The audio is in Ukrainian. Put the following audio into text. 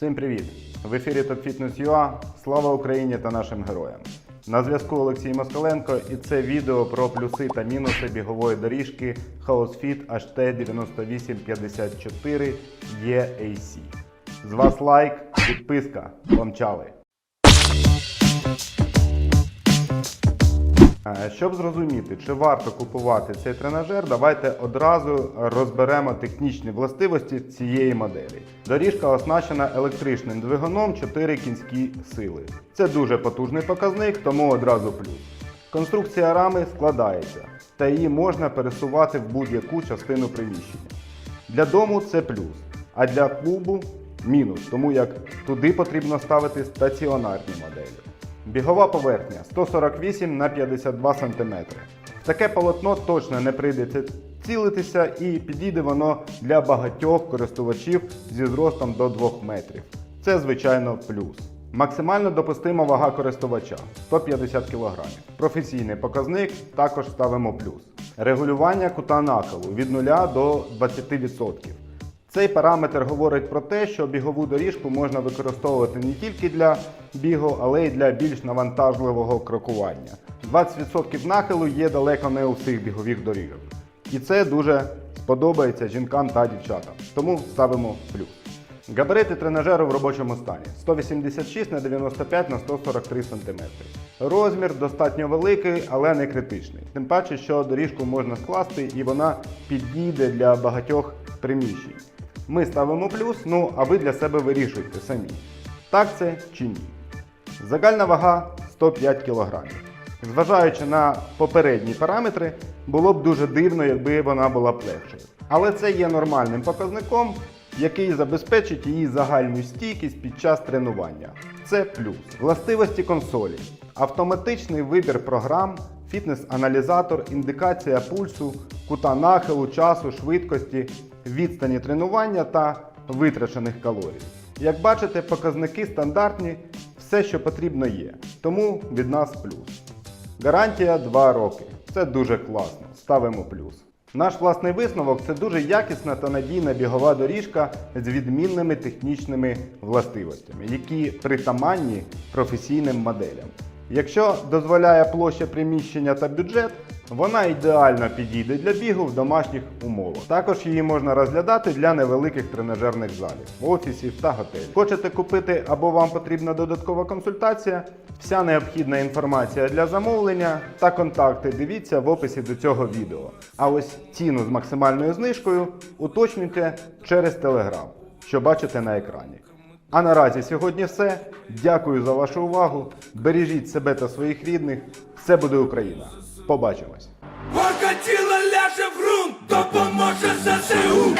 Всім привіт! В ефірі Top Fitness UA. Слава Україні та нашим героям! На зв'язку Олексій Москаленко і це відео про плюси та мінуси бігової доріжки HouseFit HT 9854 EAC. З вас лайк, підписка, помчали! Щоб зрозуміти, чи варто купувати цей тренажер, давайте одразу розберемо технічні властивості цієї моделі. Доріжка оснащена електричним двигуном 4 кінські сили. Це дуже потужний показник, тому одразу плюс. Конструкція рами складається, та її можна пересувати в будь-яку частину приміщення. Для дому це плюс, а для клубу мінус, тому як туди потрібно ставити стаціонарні моделі. Бігова поверхня 148 на 52 см. Таке полотно точно не прийдеться цілитися і підійде воно для багатьох користувачів зі зростом до 2 метрів. Це, звичайно, плюс. Максимально допустима вага користувача 150 кг. Професійний показник також ставимо плюс. Регулювання кута нахилу від 0 до 20%. Цей параметр говорить про те, що бігову доріжку можна використовувати не тільки для бігу, але й для більш навантажливого крокування. 20% нахилу є далеко не у всіх бігових доріжок. І це дуже сподобається жінкам та дівчатам. Тому ставимо плюс. Габарити тренажеру в робочому стані 186 на 95 на 143 см. Розмір достатньо великий, але не критичний. Тим паче, що доріжку можна скласти і вона підійде для багатьох приміщень. Ми ставимо плюс, ну а ви для себе вирішуйте самі. Так це чи ні. Загальна вага 105 кг. Зважаючи на попередні параметри, було б дуже дивно, якби вона була б легшою. Але це є нормальним показником, який забезпечить її загальну стійкість під час тренування. Це плюс. Властивості консолі. Автоматичний вибір програм, фітнес-аналізатор, індикація пульсу, кута нахилу, часу, швидкості, відстані тренування та витрачених калорій. Як бачите, показники стандартні, все, що потрібно є. Тому від нас плюс. Гарантія 2 роки. Це дуже класно. Ставимо плюс. Наш власний висновок це дуже якісна та надійна бігова доріжка з відмінними технічними властивостями, які притаманні професійним моделям. Якщо дозволяє площа приміщення та бюджет, вона ідеально підійде для бігу в домашніх умовах. Також її можна розглядати для невеликих тренажерних залів, офісів та готелів. Хочете купити або вам потрібна додаткова консультація? Вся необхідна інформація для замовлення та контакти дивіться в описі до цього відео. А ось ціну з максимальною знижкою уточнюйте через Telegram, що бачите на екрані. А наразі сьогодні все. Дякую за вашу увагу. Бережіть себе та своїх рідних. Все буде Україна. Побачимось! Покатіло ляже в грунт, допоможе ЗСУ